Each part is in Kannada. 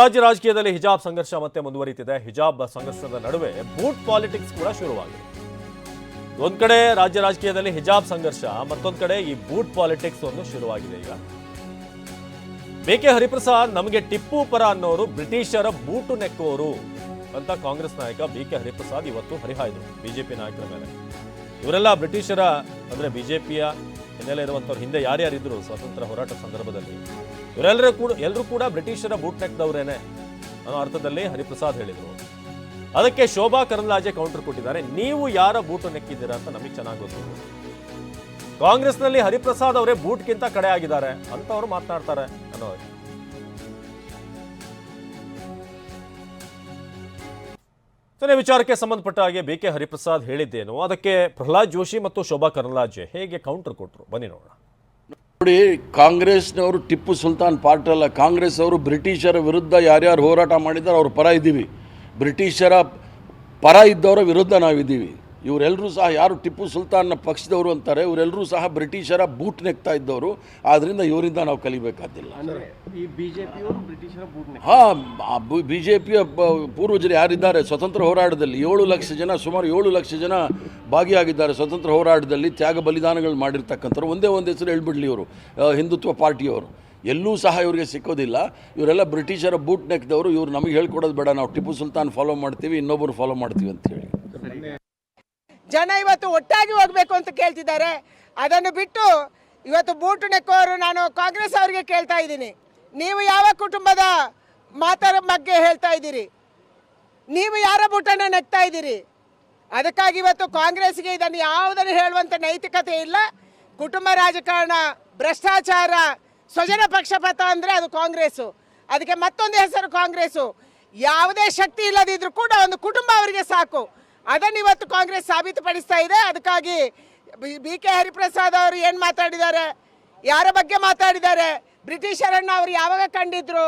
ರಾಜ್ಯ ರಾಜಕೀಯದಲ್ಲಿ ಹಿಜಾಬ್ ಸಂಘರ್ಷ ಮತ್ತೆ ಮುಂದುವರಿತಿದೆ. ಹಿಜಾಬ್ ಸಂಘರ್ಷದ ನಡುವೆ ಬೂಟ್ ಪಾಲಿಟಿಕ್ಸ್ ಕೂಡ ಶುರುವಾಗಿದೆ. ಒಂದ್ ಕಡೆ ರಾಜ್ಯ ರಾಜಕೀಯದಲ್ಲಿ ಹಿಜಾಬ್ ಸಂಘರ್ಷ, ಮತ್ತೊಂದ್ ಕಡೆ ಈ ಬೂಟ್ ಪಾಲಿಟಿಕ್ಸ್ ಒಂದು ಶುರುವಾಗಿದೆ ಈಗ. ಬೇಕೆ ಹರಿಪ್ರಸಾದ್ ನಮಗೆ ಟಿಪ್ಪು ಪರ ಅನ್ನೋರು, ಬ್ರಿಟಿಷರ ಬೂಟು ನೆಕ್ಕೋರು ಅಂತ ಕಾಂಗ್ರೆಸ್ ನಾಯಕ ಬಿ ಕೆ ಹರಿಪ್ರಸಾದ್ ಇವತ್ತು ಹರಿಹಾಯ್ದರು ಬಿಜೆಪಿ ನಾಯಕರ ಮೇಲೆ. ಇವರೆಲ್ಲ ಬ್ರಿಟಿಷರ, ಅಂದ್ರೆ ಬಿಜೆಪಿಯ ಹಿನ್ನೆಲೆ ಇರುವಂತವ್ರು ಹಿಂದೆ ಯಾರ್ಯಾರಿದ್ರು ಸ್ವಾತಂತ್ರ್ಯ ಹೋರಾಟ ಸಂದರ್ಭದಲ್ಲಿ ಇವರೆಲ್ಲರೂ ಕೂಡ ಎಲ್ಲರೂ ಕೂಡ ಬ್ರಿಟಿಷರ ಬೂಟ್ ನೆಕ್ದವ್ರೇನೆ ಅನ್ನೋ ಅರ್ಥದಲ್ಲಿ ಹರಿಪ್ರಸಾದ್ ಹೇಳಿದರು. ಅದಕ್ಕೆ ಶೋಭಾ ಕರಂದ್ಲಾಜೆ ಕೌಂಟರ್ ಕೊಟ್ಟಿದ್ದಾರೆ. ನೀವು ಯಾರ ಬೂಟು ನೆಕ್ಕಿದ್ದೀರಾ ಅಂತ ನಮಗೆ ಚೆನ್ನಾಗಿ ಗೊತ್ತು. ಕಾಂಗ್ರೆಸ್ನಲ್ಲಿ ಹರಿಪ್ರಸಾದ್ ಅವರೇ ಬೂಟ್ಗಿಂತ ಕಡೆ ಆಗಿದ್ದಾರೆ ಅಂತ ಅವರು ಮಾತನಾಡ್ತಾರೆ ಅನ್ನೋ ವಿಚಾರಕ್ಕೆ ಸಂಬಂಧಪಟ್ಟ ಹಾಗೆ ಬಿ ಕೆ ಹರಿಪ್ರಸಾದ್ ಹೇಳಿದ್ದೇನು. ಅದಕ್ಕೆ ಪ್ರಹ್ಲಾದ್ ಜೋಶಿ ಮತ್ತು ಶೋಭಾ ಕರಂದ್ಲಾಜೆ ಹೇಗೆ ಕೌಂಟರ್? ಕೊಟ್ಟರು ಬನ್ನಿ ನೋಡೋಣ. ನೋಡಿ ಕಾಂಗ್ರೆಸ್ನವರು ಟಿಪ್ಪು ಸುಲ್ತಾನ್ ಪಾರ್ಟ್ ಅಲ್ಲ ಕಾಂಗ್ರೆಸ್ ಅವರು ಬ್ರಿಟಿಷರ ವಿರುದ್ಧ ಯಾರ್ಯಾರು ಹೋರಾಟ ಮಾಡಿದ್ದಾರೆ ಅವ್ರ ಪರ ಇದ್ದೀವಿ. ಬ್ರಿಟಿಷರ ಪರ ಇದ್ದವರ ವಿರುದ್ಧ ನಾವಿದ್ದೀವಿ. ಇವರೆಲ್ಲರೂ ಸಹ ಯಾರು ಟಿಪ್ಪು ಸುಲ್ತಾನ್ನ ಪಕ್ಷದವರು ಅಂತಾರೆ ಇವರೆಲ್ಲರೂ ಸಹ ಬ್ರಿಟಿಷರ ಬೂಟ್ ನೆಕ್ತಾ ಇದ್ದವರು. ಆದ್ದರಿಂದ ಇವರಿಂದ ನಾವು ಕಲಿಬೇಕಾದಿಲ್ಲ. ಹಾಂ ಬಿ ಜೆ ಪಿಯ ಪೂರ್ವಜರು ಯಾರಿದ್ದಾರೆ? ಸ್ವತಂತ್ರ ಹೋರಾಟದಲ್ಲಿ ಏಳು ಲಕ್ಷ ಜನ ಸುಮಾರು ಏಳು ಲಕ್ಷ ಜನ ಭಾಗಿಯಾಗಿದ್ದಾರೆ ಸ್ವತಂತ್ರ ಹೋರಾಟದಲ್ಲಿ ತ್ಯಾಗ ಬಲಿದಾನಗಳು ಮಾಡಿರ್ತಕ್ಕಂಥವ್ರು. ಒಂದೇ ಒಂದು ಹೆಸರು ಹೇಳ್ಬಿಡ್ಲಿ ಇವರು ಹಿಂದುತ್ವ ಪಾರ್ಟಿಯವರು. ಎಲ್ಲೂ ಸಹ ಇವರಿಗೆ ಸಿಕ್ಕೋದಿಲ್ಲ. ಇವರೆಲ್ಲ ಬ್ರಿಟಿಷರ ಬೂಟ್ ನೆಕ್ದವರು. ಇವ್ರು ನಮಗೆ ಹೇಳ್ಕೊಡೋದು ಬೇಡ ನಾವು ಟಿಪ್ಪು ಸುಲ್ತಾನ್ ಫಾಲೋ ಮಾಡ್ತೀವಿ ಇನ್ನೊಬ್ಬರು ಫಾಲೋ ಮಾಡ್ತೀವಿ ಅಂತ ಹೇಳಿ. ಜನ ಇವತ್ತು ಒಟ್ಟಾಗಿ ಹೋಗಬೇಕು ಅಂತ ಕೇಳ್ತಿದ್ದಾರೆ. ಅದನ್ನು ಬಿಟ್ಟು ಇವತ್ತು ಬೂಟು ನೆಕ್ಕೋರು ನಾನು ಕಾಂಗ್ರೆಸ್ ಅವರಿಗೆ ಕೇಳ್ತಾ ಇದ್ದೀನಿ. ನೀವು ಯಾವ ಕುಟುಂಬದ ಮಾತರ ಬಗ್ಗೆ ಹೇಳ್ತಾ ಇದ್ದೀರಿ? ನೀವು ಯಾರ ಬೂಟನ್ನು ನೆಕ್ತಾ ಇದ್ದೀರಿ? ಅದಕ್ಕಾಗಿ ಇವತ್ತು ಕಾಂಗ್ರೆಸ್ಗೆ ಇದನ್ನು ಯಾವುದನ್ನು ಹೇಳುವಂಥ ನೈತಿಕತೆ ಇಲ್ಲ. ಕುಟುಂಬ ರಾಜಕಾರಣ, ಭ್ರಷ್ಟಾಚಾರ, ಸ್ವಜನ ಪಕ್ಷಪಾತ ಅಂದರೆ ಅದು ಕಾಂಗ್ರೆಸ್ಸು. ಅದಕ್ಕೆ ಮತ್ತೊಂದು ಹೆಸರು ಕಾಂಗ್ರೆಸ್ಸು. ಯಾವುದೇ ಶಕ್ತಿ ಇಲ್ಲದಿದ್ರೂ ಕೂಡ ಒಂದು ಕುಟುಂಬ ಅವರಿಗೆ ಸಾಕು. ಅದನ್ನು ಇವತ್ತು ಕಾಂಗ್ರೆಸ್ ಸಾಬೀತುಪಡಿಸ್ತಾ ಇದೆ. ಅದಕ್ಕಾಗಿ ಬಿ ಕೆ ಹರಿಪ್ರಸಾದ್ ಅವರು ಏನು ಮಾತಾಡಿದ್ದಾರೆ? ಯಾರ ಬಗ್ಗೆ ಮಾತಾಡಿದ್ದಾರೆ? ಬ್ರಿಟಿಷರನ್ನು ಅವರು ಯಾವಾಗ ಕಂಡಿದ್ರು?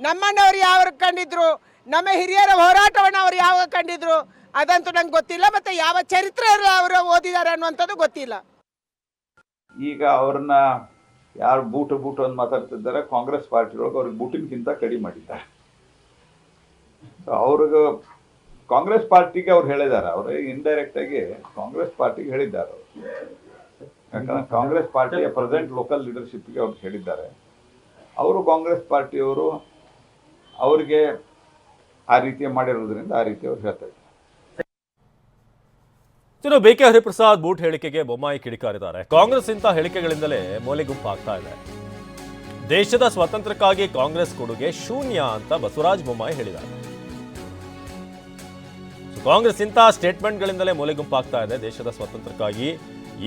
ನಮ್ಮನ್ನು ಅವ್ರು ಯಾವಾಗ ಕಂಡಿದ್ರು? ನಮ್ಮ ಹಿರಿಯರ ಹೋರಾಟವನ್ನು ಅವರು ಯಾವಾಗ ಕಂಡಿದ್ರು? ಅದಂತೂ ನಂಗೆ ಗೊತ್ತಿಲ್ಲ, ಮತ್ತೆ ಯಾವ ಚರಿತ್ರೆ ಅವರು ಓದಿದ್ದಾರೆ ಅನ್ನುವಂಥದ್ದು ಗೊತ್ತಿಲ್ಲ. ಈಗ ಅವ್ರನ್ನ ಯಾರು ಬೂಟು ಬೂಟು ಅಂತ ಮಾತಾಡ್ತಿದ್ದಾರೆ, ಕಾಂಗ್ರೆಸ್ ಪಾರ್ಟಿ ಒಳಗೆ ಅವ್ರಿಗೆ ಬೂಟಿನ್ಗಿಂತ ಕಡಿಮೆ ಮಾಡಿದ್ದಾರೆ. ಅವ್ರಿಗೆ ಕಾಂಗ್ರೆಸ್ ಪಾರ್ಟಿಗೆ ಅವ್ರು ಹೇಳಿದ್ದಾರೆ ಅವರು ಇಂಡೈರೆಕ್ಟ್ ಆಗಿ ಕಾಂಗ್ರೆಸ್ ಪಾರ್ಟಿಗೆ ಹೇಳಿದ್ದಾರೆ ಅವರು. ಯಾಕಂದ್ರೆ ಕಾಂಗ್ರೆಸ್ ಪಾರ್ಟಿಯ ಪ್ರೆಸೆಂಟ್ ಲೋಕಲ್ ಲೀಡರ್ಶಿಪ್ಗೆ ಅವ್ರು ಹೇಳಿದ್ದಾರೆ. ಅವರು ಕಾಂಗ್ರೆಸ್ ಪಾರ್ಟಿಯವರು ಅವ್ರಿಗೆ ಆ ರೀತಿ ಮಾಡಿರೋದ್ರಿಂದ ಆ ರೀತಿ ಅವ್ರು ಹೇಳ್ತಾ ಇದ್ದಾರೆ. ಇನ್ನು ಕೆ ಹರಿಪ್ರಸಾದ್ ಬೂಟ್ ಹೇಳಿಕೆಗೆ ಬೊಮ್ಮಾಯಿ ಕಿಡಿಕಾರಿದ್ದಾರೆ. ಕಾಂಗ್ರೆಸ್ ಇಂಥ ಹೇಳಿಕೆಗಳಿಂದಲೇ ಮೂಲೆ ಗುಂಪು ಆಗ್ತಾ ಇದೆ. ದೇಶದ ಸ್ವಾತಂತ್ರ್ಯಕ್ಕಾಗಿ ಕಾಂಗ್ರೆಸ್ ಕೊಡುಗೆ ಶೂನ್ಯ ಅಂತ ಬಸವರಾಜ ಬೊಮ್ಮಾಯಿ ಹೇಳಿದ್ದಾರೆ. ಕಾಂಗ್ರೆಸ್ ಇಂಥ ಸ್ಟೇಟ್ಮೆಂಟ್ಗಳಿಂದಲೇ ಮೂಲೆ ಗುಂಪಾಗ್ತಾ ಇದೆ. ದೇಶದ ಸ್ವಾತಂತ್ರ್ಯಕ್ಕಾಗಿ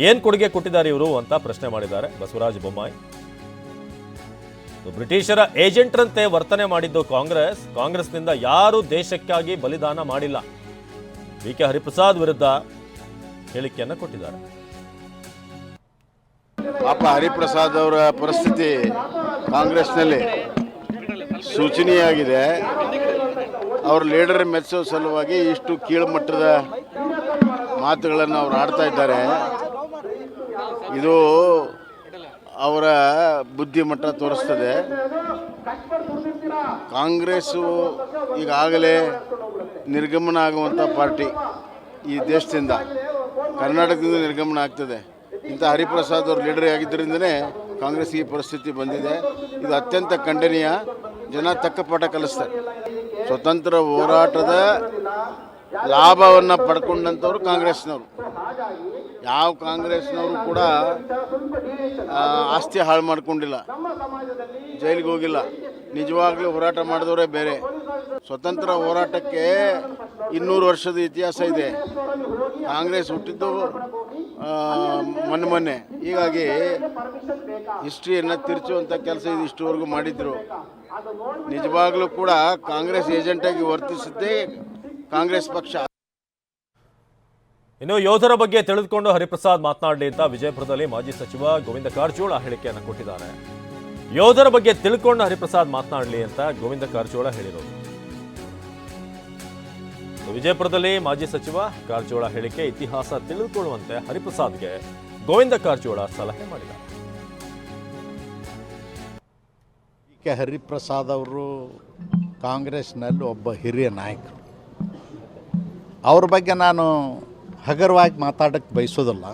ಏನ್ ಕೊಡುಗೆ ಕೊಟ್ಟಿದ್ದಾರೆ ಇವರು ಅಂತ ಪ್ರಶ್ನೆ ಮಾಡಿದ್ದಾರೆ. ಬಸವರಾಜ ಬೊಮ್ಮಾಯಿ. ಬ್ರಿಟಿಷರ ಏಜೆಂಟ್ರಂತೆ ವರ್ತನೆ ಮಾಡಿದ್ದು ಕಾಂಗ್ರೆಸ್. ಕಾಂಗ್ರೆಸ್ನಿಂದ ಯಾರು ದೇಶಕ್ಕಾಗಿ ಬಲಿದಾನ ಮಾಡಿಲ್ಲ. ಬಿ ಕೆ ಹರಿಪ್ರಸಾದ್ ವಿರುದ್ಧ ಹೇಳಿಕೆಯನ್ನು ಕೊಟ್ಟಿದ್ದಾರೆ. ಪಾಪ ಹರಿಪ್ರಸಾದ್ ಅವರ ಪರಿಸ್ಥಿತಿ ಕಾಂಗ್ರೆಸ್ನಲ್ಲಿ ಸೂಚನೀಯಾಗಿದೆ ಅವ್ರ ಲೀಡರ್ ಮೆಚ್ಚುವ ಸಲುವಾಗಿ ಇಷ್ಟು ಕೀಳುಮಟ್ಟದ ಮಾತುಗಳನ್ನು ಅವ್ರು ಆಡ್ತಾ ಇದ್ದಾರೆ. ಇದು ಅವರ ಬುದ್ಧಿಮಟ್ಟ ತೋರಿಸ್ತದೆ. ಕಾಂಗ್ರೆಸ್ಸು ಈಗಾಗಲೇ ನಿರ್ಗಮನ ಆಗುವಂಥ ಪಾರ್ಟಿ ಈ ದೇಶದಿಂದ. ಕರ್ನಾಟಕದಿಂದ ನಿರ್ಗಮನ ಆಗ್ತದೆ. ಇಂಥ ಹರಿಪ್ರಸಾದ್ ಅವರು ಲೀಡರ್ ಆಗಿದ್ದರಿಂದನೇ ಕಾಂಗ್ರೆಸ್ ಈ ಪರಿಸ್ಥಿತಿ ಬಂದಿದೆ. ಇದು ಅತ್ಯಂತ ಖಂಡನೀಯ. ಜನ ತಕ್ಕ ಪಾಠ ಕಲಿಸ್ತಾರೆ. ಸ್ವತಂತ್ರ ಹೋರಾಟದ ಲಾಭವನ್ನು ಪಡ್ಕೊಂಡಂಥವ್ರು ಕಾಂಗ್ರೆಸ್ನವರು. ಯಾವ ಕಾಂಗ್ರೆಸ್ನವರು ಕೂಡ ಆಸ್ತಿ ಹಾಳು ಮಾಡ್ಕೊಂಡಿಲ್ಲ. ಜೈಲಿಗೆ ಹೋಗಿಲ್ಲ. ನಿಜವಾಗ್ಲೂ ಹೋರಾಟ ಮಾಡಿದವರೇ ಬೇರೆ. ಸ್ವತಂತ್ರ ಹೋರಾಟಕ್ಕೆ ಇನ್ನೂರು ವರ್ಷದ ಇತಿಹಾಸ ಇದೆ. ಕಾಂಗ್ರೆಸ್ ಹುಟ್ಟಿದ್ದು ಮೊನ್ನೆ ಮೊನ್ನೆ. ಹೀಗಾಗಿ ಹಿಸ್ಟ್ರಿಯನ್ನು ತಿರುಚುವಂಥ ಕೆಲಸ ಇದು ಇಷ್ಟುವರೆಗೂ ಮಾಡಿದ್ರು. ನಿಜವಾಗ್ಲೂ ಕೂಡ ಕಾಂಗ್ರೆಸ್ ಏಜೆಂಟಾಗಿ ವರ್ತಿಸುತ್ತೆ ಕಾಂಗ್ರೆಸ್ ಪಕ್ಷ. ಇನ್ನು ಯೋಧರ ಬಗ್ಗೆ ತಿಳಿದುಕೊಂಡು ಹರಿಪ್ರಸಾದ್ ಮಾತನಾಡಲಿ ಅಂತ ವಿಜಯಪುರದಲ್ಲಿ ಮಾಜಿ ಸಚಿವ ಗೋವಿಂದ ಕಾರಜೋಳ ಹೇಳಿಕೆಯನ್ನು ಕೊಟ್ಟಿದ್ದಾರೆ. ಯೋಧರ ಬಗ್ಗೆ ತಿಳ್ಕೊಂಡು ಹರಿಪ್ರಸಾದ್ ಮಾತನಾಡಲಿ ಅಂತ ಗೋವಿಂದ ಕಾರಜೋಳ ಹೇಳಿರೋದು. ವಿಜಯಪುರದಲ್ಲಿ ಮಾಜಿ ಸಚಿವ ಕಾರಜೋಳ ಹೇಳಿಕೆ ಇತಿಹಾಸ ತಿಳಿದುಕೊಳ್ಳುವಂತೆ ಹರಿಪ್ರಸಾದ್ಗೆ ಗೋವಿಂದ ಕಾರಜೋಳ ಸಲಹೆ ಮಾಡಿದ್ದಾರೆ ಕೆ. ಹರಿಪ್ರಸಾದ್ ಅವರು ಕಾಂಗ್ರೆಸ್ನಲ್ಲಿ ಒಬ್ಬ ಹಿರಿಯ ನಾಯಕರು ಅವ್ರ ಬಗ್ಗೆ ನಾನು ಹಗರವಾಗಿ ಮಾತಾಡೋಕ್ಕೆ ಬಯಸೋದಿಲ್ಲ.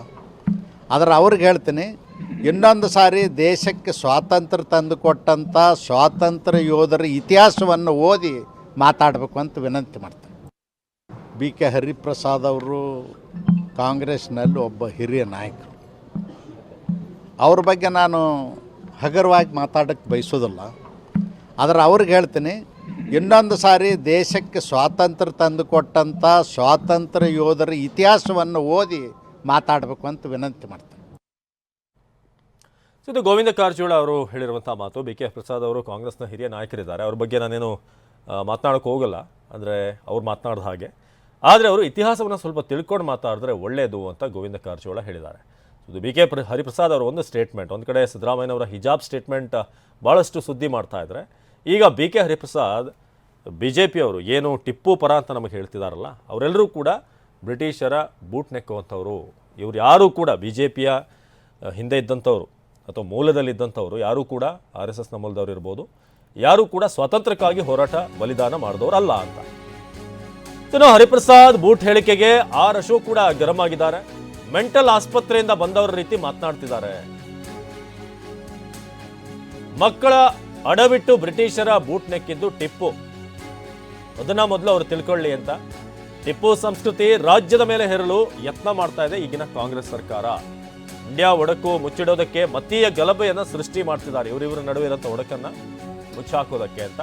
ಆದರೆ ಅವ್ರಿಗೆ ಹೇಳ್ತೀನಿ, ಇನ್ನೊಂದು ಸಾರಿ ದೇಶಕ್ಕೆ ಸ್ವಾತಂತ್ರ್ಯ ತಂದುಕೊಟ್ಟಂಥ ಸ್ವಾತಂತ್ರ್ಯ ಯೋಧರ ಇತಿಹಾಸವನ್ನು ಓದಿ ಮಾತಾಡಬೇಕು ಅಂತ ವಿನಂತಿ ಮಾಡ್ತೀನಿ. ಬಿ. ಕೆ. ಹರಿಪ್ರಸಾದ್ ಅವರು ಕಾಂಗ್ರೆಸ್ನಲ್ಲಿ ಒಬ್ಬ ಹಿರಿಯ ನಾಯಕರು. ಅವ್ರ ಬಗ್ಗೆ ನಾನು ಹಗರವಾಗಿ ಮಾತಾಡೋಕ್ಕೆ ಬಯಸೋದಿಲ್ಲ. ಆದರೆ ಅವ್ರಿಗೆ ಹೇಳ್ತೀನಿ, ಇನ್ನೊಂದು ಸಾರಿ ದೇಶಕ್ಕೆ ಸ್ವಾತಂತ್ರ್ಯ ತಂದುಕೊಟ್ಟಂಥ ಸ್ವಾತಂತ್ರ್ಯ ಯೋಧರ ಇತಿಹಾಸವನ್ನು ಓದಿ ಮಾತಾಡಬೇಕು ಅಂತ ವಿನಂತಿ ಮಾಡ್ತೀನಿ. ಇದು ಗೋವಿಂದ ಕಾರಜೋಳ ಅವರು ಹೇಳಿರುವಂಥ ಮಾತು, ಬಿ ಕೆ ಪ್ರಸಾದ್ ಅವರು ಕಾಂಗ್ರೆಸ್ನ ಹಿರಿಯ ನಾಯಕರಿದ್ದಾರೆ. ಅವ್ರ ಬಗ್ಗೆ ನಾನೇನು ಮಾತನಾಡೋಕೆ ಹೋಗಲ್ಲ. ಅಂದರೆ ಅವ್ರು ಮಾತನಾಡಿದ ಹಾಗೆ. ಆದರೆ ಅವರು ಇತಿಹಾಸವನ್ನು ಸ್ವಲ್ಪ ತಿಳ್ಕೊಂಡು ಮಾತಾಡಿದ್ರೆ ಒಳ್ಳೆಯದು ಅಂತ ಗೋವಿಂದ ಕಾರಜೋಳ ಹೇಳಿದ್ದಾರೆ. ಇದು ಬಿ ಕೆ ಹರಿಪ್ರಸಾದ್ ಅವರ ಒಂದು ಸ್ಟೇಟ್ಮೆಂಟ್ ಒಂದು ಕಡೆ ಸಿದ್ದರಾಮಯ್ಯನವರ ಹಿಜಾಬ್ ಸ್ಟೇಟ್ಮೆಂಟ್ ಭಾಳಷ್ಟು ಸುದ್ದಿ ಮಾಡ್ತಾ ಇದ್ದಾರೆ ಈಗ B K Hariprasad B J ಪಿಯವರು ಏನು ಟಿಪ್ಪು ಪರ ಅಂತ ನಮಗೆ ಹೇಳ್ತಿದಾರಲ್ಲ, ಅವರೆಲ್ಲರೂ ಕೂಡ ಬ್ರಿಟಿಷರ ಬೂಟ್ ನೆಕ್ಕುವಂಥವ್ರು. ಇವರು ಯಾರೂ ಕೂಡ ಬಿ ಜೆ ಪಿಯ ಹಿಂದೆ ಇದ್ದಂಥವ್ರು ಅಥವಾ ಮೂಲದಲ್ಲಿದ್ದಂಥವ್ರು ಯಾರೂ ಕೂಡ ಆರ್ ಎಸ್ ಎಸ್ನ ಮೂಲದವ್ರು ಇರ್ಬೋದು, ಯಾರೂ ಕೂಡ ಸ್ವಾತಂತ್ರ್ಯಕ್ಕಾಗಿ ಹೋರಾಟ, ಬಲಿದಾನ ಮಾಡಿದವರು ಅಲ್ಲ ಅಂತ. ಇನ್ನು ಹರಿಪ್ರಸಾದ್ ಬೂಟ್ ಹೇಳಿಕೆಗೆ ಆರ್ ಅಶೋಕ್ ಕೂಡ ಗರಂ ಆಗಿದ್ದಾರೆ. ಮೆಂಟಲ್ ಆಸ್ಪತ್ರೆಯಿಂದ ಬಂದವರ ರೀತಿ ಮಾತನಾಡ್ತಿದ್ದಾರೆ. ಮಕ್ಕಳ ಅಡವಿಟ್ಟು ಬ್ರಿಟಿಷರ ಬೂಟ್ ನೆಕ್ಕಿದ್ದು ಟಿಪ್ಪು. ಅದನ್ನ ಮೊದಲು ಅವರು ತಿಳ್ಕೊಳ್ಳಿ ಅಂತ. ಟಿಪ್ಪು ಸಂಸ್ಕೃತಿ ರಾಜ್ಯದ ಮೇಲೆ ಹೇರಲು ಯತ್ನ ಮಾಡ್ತಾ ಇದೆ ಈಗಿನ ಕಾಂಗ್ರೆಸ್ ಸರ್ಕಾರ. ಇಂಡಿಯಾ ಒಡಕು ಮುಚ್ಚಿಡೋದಕ್ಕೆ ಮತೀಯ ಗಲಭೆಯನ್ನು ಸೃಷ್ಟಿ ಮಾಡ್ತಿದ್ದಾರೆ. ಇವರಿವರ ನಡುವೆ ಇರೋಂಥ ಒಡಕನ್ನ ಮುಚ್ಚಾಕೋದಕ್ಕೆ ಅಂತ.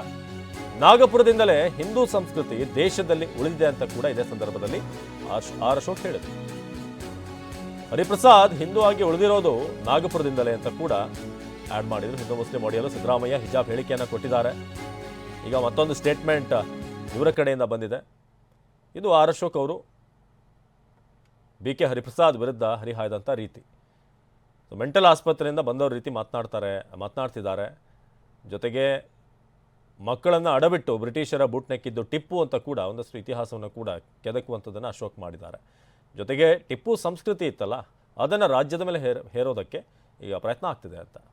ನಾಗಪುರದಿಂದಲೇ ಹಿಂದೂ ಸಂಸ್ಕೃತಿ ದೇಶದಲ್ಲಿ ಉಳಿದಿದೆ ಅಂತ ಕೂಡ ಇದೇ ಸಂದರ್ಭದಲ್ಲಿ ಆರ್ ಅಶೋಕ್ ಹೇಳಿದರು. ಹರಿಪ್ರಸಾದ್ ಹಿಂದೂ ಆಗಿ ಉಳಿದಿರೋದು ನಾಗಪುರದಿಂದಲೇ ಅಂತ ಕೂಡ ಆ್ಯಡ್ ಮಾಡಿದ್ರು. ಹಿಂದೂ ಮುಸ್ಲಿಂ ಒಡೆಯಲು ಸಿದ್ದರಾಮಯ್ಯ ಹಿಜಾಬ್ ಹೇಳಿಕೆಯನ್ನು ಕೊಟ್ಟಿದ್ದಾರೆ. ಈಗ ಮತ್ತೊಂದು ಸ್ಟೇಟ್ಮೆಂಟ್ ಇವರ ಕಡೆಯಿಂದ ಬಂದಿದೆ. ಇದು ಆರ್ ಅಶೋಕ್ ಅವರು ಬಿ ಕೆ ಹರಿಪ್ರಸಾದ್ ವಿರುದ್ಧ ಹರಿಹಾಯ್ದಂಥ ರೀತಿ. ಮೆಂಟಲ್ ಆಸ್ಪತ್ರೆಯಿಂದ ಬಂದವ್ರ ರೀತಿ ಮಾತನಾಡ್ತಾರೆ, ಮಾತನಾಡ್ತಿದ್ದಾರೆ. ಜೊತೆಗೆ ಮಕ್ಕಳನ್ನು ಅಡಬಿಟ್ಟು ಬ್ರಿಟಿಷರ ಬುಟ್ ನೆಕ್ಕಿದ್ದು ಟಿಪ್ಪು ಅಂತ ಕೂಡ ಒಂದಷ್ಟು ಇತಿಹಾಸವನ್ನು ಕೂಡ ಕೆದಕುವಂಥದ್ದನ್ನು ಅಶೋಕ್ ಮಾಡಿದ್ದಾರೆ. ಜೊತೆಗೆ ಟಿಪ್ಪು ಸಂಸ್ಕೃತಿ ಇತ್ತಲ್ಲ ಅದನ್ನು ರಾಜ್ಯದ ಮೇಲೆ ಹೇರ್ ಹೇರೋದಕ್ಕೆ ಈಗ ಪ್ರಯತ್ನ ಆಗ್ತಿದೆ ಅಂತ.